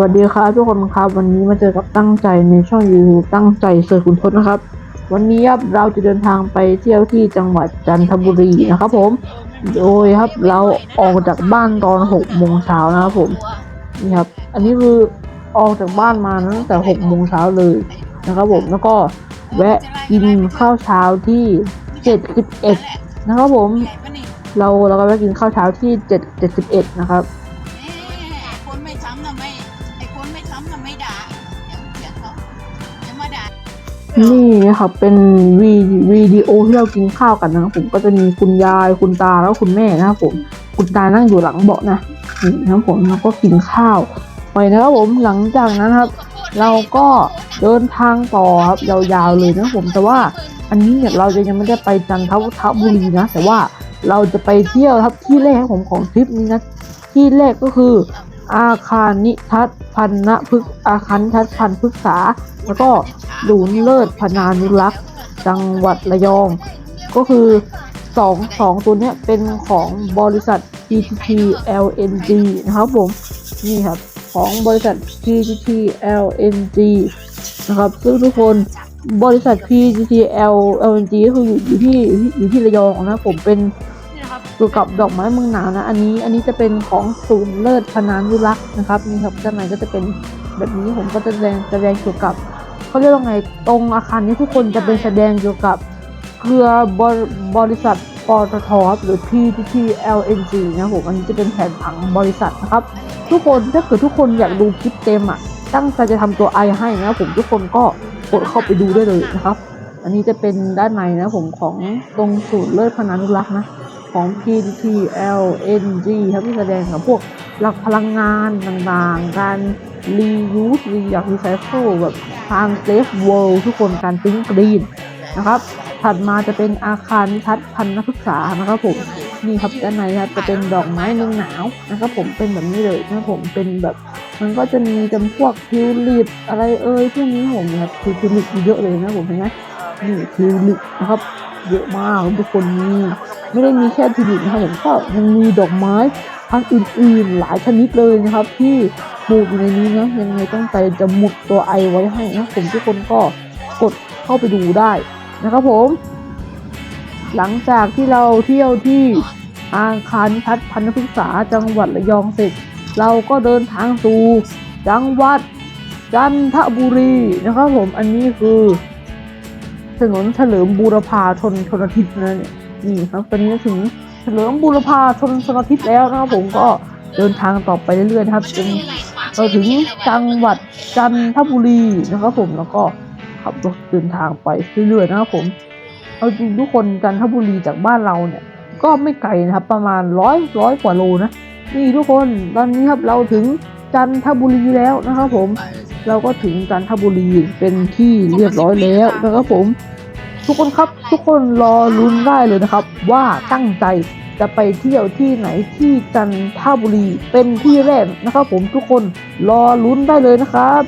วัสดีครับทุกคนครับ วันนี้มาเจอกับตั้งใจในช่อง YouTube ตั้งใจเสือคุณทศนะครับ วันนี้ครับเราจะเดินทางไปเที่ยวที่จังหวัดจันทบุรีนะครับ ผม โดยครับเราออกจากบ้านตอนหกโมงเช้านะครับผมนี่ครับ อันนี้คือออกจากบ้านมาตั้งแต่หกโมงเช้าเลยนะครับผมแล้วก็แวะกินข้าวเช้าที่เจ็ดสิบเอ็ดนะครับผม เราเราก็แวะกินข้าวเช้าที่เจ็ดเจ็ดสิบเอ็ดนะครับ นี่นะครับเป็นวีวิดีโอที่เรากินข้าวกันนะครับผมก็จะมีคุณยายคุณตาแล้วคุณแม่นะครับผมคุณตานั่งอยู่หลังเบาะนะนี่นะครับผมแล้วก็กินข้าวไปนะครับผมหลังจากนั้นครับ เราก็เดินทางต่อครับยาวๆเลยนะครับผมแต่ว่าอันนี้เนี่ยเราจะยังไม่ได้ไปจันทบุรีนะ แต่ว่าเราจะไปเที่ยวครับที่แรกของของทริปนี้นะที่แรกก็คือ อาคารนิทัศพันนพฤกษอาคารนิทัศน์พันพฤกษา แล้วก็ศูนเลิศพนานุรักษ์ จังหวัดระยอง ก็คือสองสองตัวเนี้ยเป็นของบริษัท PTT LNG นะครับผม นี่ครับ ของบริษัท PTT LNG นะครับ ซึ่งทุกคนบริษัท PTT LNG ก็คืออยู่อยู่ที่อยู่ที่ระยองนะผมเป็น เกี่ยกับดอกไม้เมืองหนาวนะ อันนี้อันนี้จะเป็นของศูนย์เลิศพนานุรักษ์นะครับนี่ครับด้านในก็จะเป็นแบบนี้ผมก็จะแสดงแสดงเกี่ยวกับเขาเรียกว่าไงตรงอาคารนี้ทุกคนจะเป็นแสดงเกี่ยวกับเครือบริบริษัทปตทครับหรือ PTT LNG นะผมอันนี้จะเป็นแผนผังบริษัทนะครับ ทุกคนถ้าเกิดทุกคนอยากดูคลิปเต็มอะตั้งใจจะทำตัวไอให้นะผมทุกคนก็กดเข้าไปดูได้เลยนะครับ อันนี้จะเป็นด้านในนะผมของตรงศูนย์เลิศพนานุรักษ์นะ ของ P T L N G ครับที่แสดงกับพวกหลักพลังงานต่างๆ การ reuse รีอยาก recycle แบบทาง safe world ทุกคนการติ้งกรีนนะครับ ถัดมาจะเป็นอาคารนิทัศน์พันธพฤกษานะครับผมนี่ครับด้านในครับจะเป็นดอกไม้เมืองหนาวนะครับผมเป็นแบบนี้เลยนะครับผมเป็นแบบ มันก็จะมีจำพวกทิวลิปอะไรเอ่ยพวกนี้ผมนะครับคือทิวลิปเยอะเลยนะผมเห็นไหม นี่ทิวลิปนะครับ เยอะมากทุกคนมีไม่ได้มีแค่ทิวลิปนะครับผมก็ยังมีดอกไม้พันอื่นๆหลายชนิดเลยนะครับ ที่ปลูกอยู่ในนี้นะยังไงต้องใจจะหมุดตัวไอไว้ให้นะผมทุกคนก็กดเข้าไปดูได้นะครับผม หลังจากที่เราเที่ยวที่อาคารนิทัศน์พันธพฤกษาจังหวัดระยองเสร็จ เราก็เดินทางสู่จังหวัดจันทบุรีนะครับผมอันนี้คือ ถนนเฉลิมบูรพาชนชนทิศนะเนี่ยนี่ครับตอนนี้ถึงเฉลิมบูรพาชนชนทิศแล้วนะครับผมก็เดินทางต่อไปเรื่อยๆนะครับจนเราถึงจังหวัดจันทบุรีนะครับผมแล้วก็ขับรถเดินทางไปเรื่อยๆนะครับผมเอาจริงทุกคนจันทบุรีจากบ้านเราเนี่ย ก็ไม่ไกลนะครับประมาณร้อยร้อยกว่าโลนะนี่ทุกคนตอนนี้ครับเราถึง จันทบุรีแล้วนะครับผม เราก็ถึงจันทบุรีเป็นที่เรียบร้อยแล้วนะครับผม ทุกคนครับทุกคนรอลุ้นได้เลยนะครับ ว่าตั้งใจจะไปเที่ยวที่ไหนที่จันทบุรีเป็นที่แรกนะครับ ผมทุกคนรอลุ้นได้เลยนะครับ